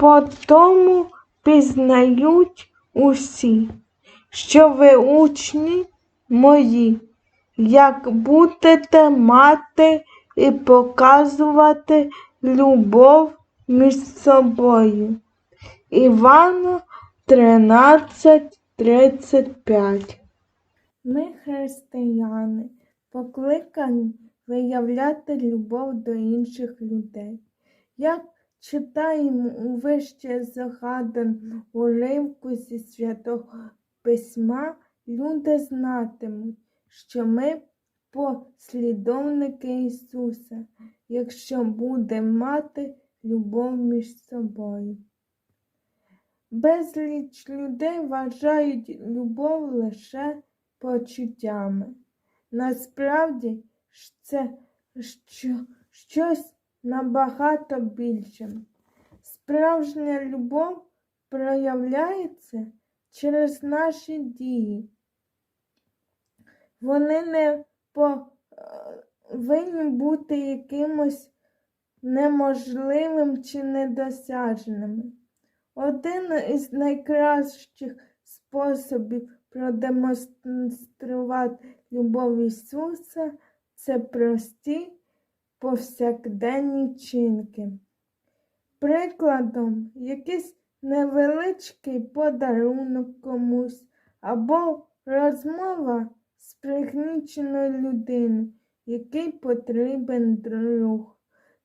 По тому пізнають усі, що ви учні мої, як будете мати і показувати любов між собою. Івана 13:35 Ми, християни, покликані виявляти любов до інших людей. Як читаємо у вище згаданому уривку зі святого письма, люди знатимуть, що ми послідовники Ісуса, якщо будемо мати любов між собою. Безліч людей вважають любов лише почуттями. Насправді це що, щось набагато більше. Справжня любов проявляється через наші дії. Вони не повинні бути якимось неможливим чи недосяжним. Один із найкращих способів продемонструвати любов Ісуса це прості повсякденні чинки. Прикладом, якийсь невеличкий подарунок комусь або розмова з пригніченою людиною, який потрібен друг.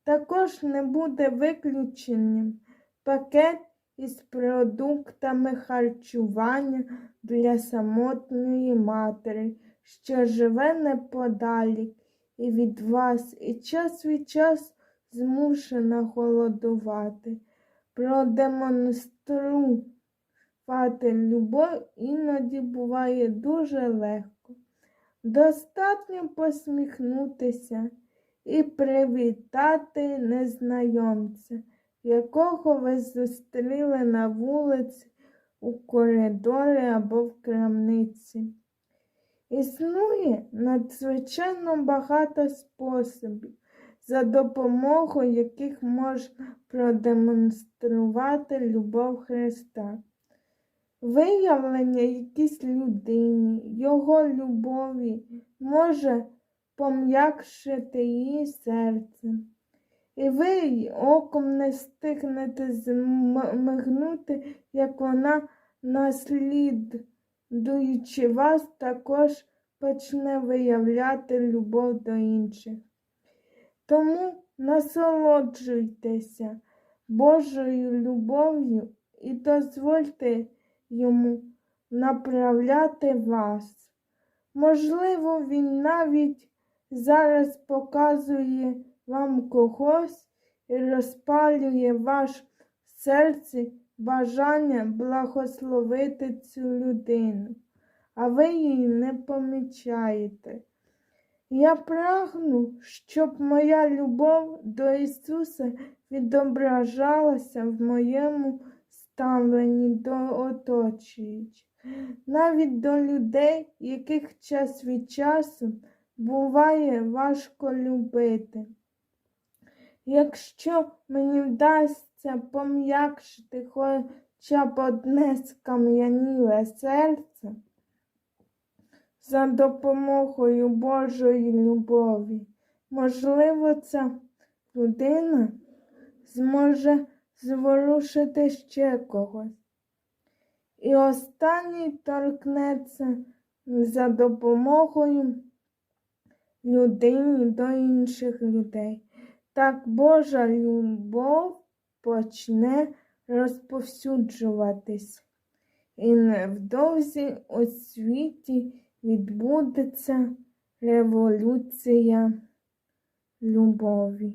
Також не буде виключенням пакет із продуктами харчування для самотньої матері, що живе неподалік і від вас, і час від часу змушена голодувати. Продемонструвати любов іноді буває дуже легко. Достатньо посміхнутися і привітати незнайомця, якого ви зустріли на вулиці, у коридорі або в крамниці. Існує надзвичайно багато способів, за допомогою яких можна продемонструвати любов Христа. Виявлення якійсь людині, його любові може пом'якшити її серце. І ви й оком не стигнете змигнути, як вона, наслідуючи вас, також почне виявляти любов до інших. Тому насолоджуйтеся Божою любов'ю і дозвольте йому направляти вас. Можливо, він навіть зараз показує вам когось і розпалює в ваш серці бажання благословити цю людину, а ви її не помічаєте. Я прагну, щоб моя любов до Ісуса відображалася в моєму ставленні до оточуючих, навіть до людей, яких час від часу буває важко любити. Якщо мені вдасться пом'якшити хоча б одне скам'яніле серце за допомогою Божої любові, можливо, ця людина зможе зворушити ще когось. І останній торкнеться за допомогою людині до інших людей. Так Божа любов почне розповсюджуватись, і невдовзі у світі відбудеться революція любові.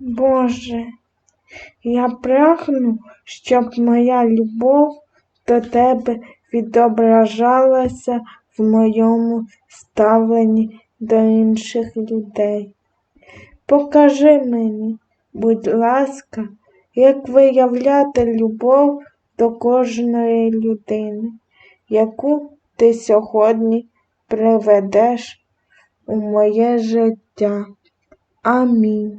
Боже, я прагну, щоб моя любов до Тебе відображалася в моєму ставленні до інших людей. Покажи мені, будь ласка, як виявляти любов до кожної людини, яку ти сьогодні приведеш у моє життя. Амінь.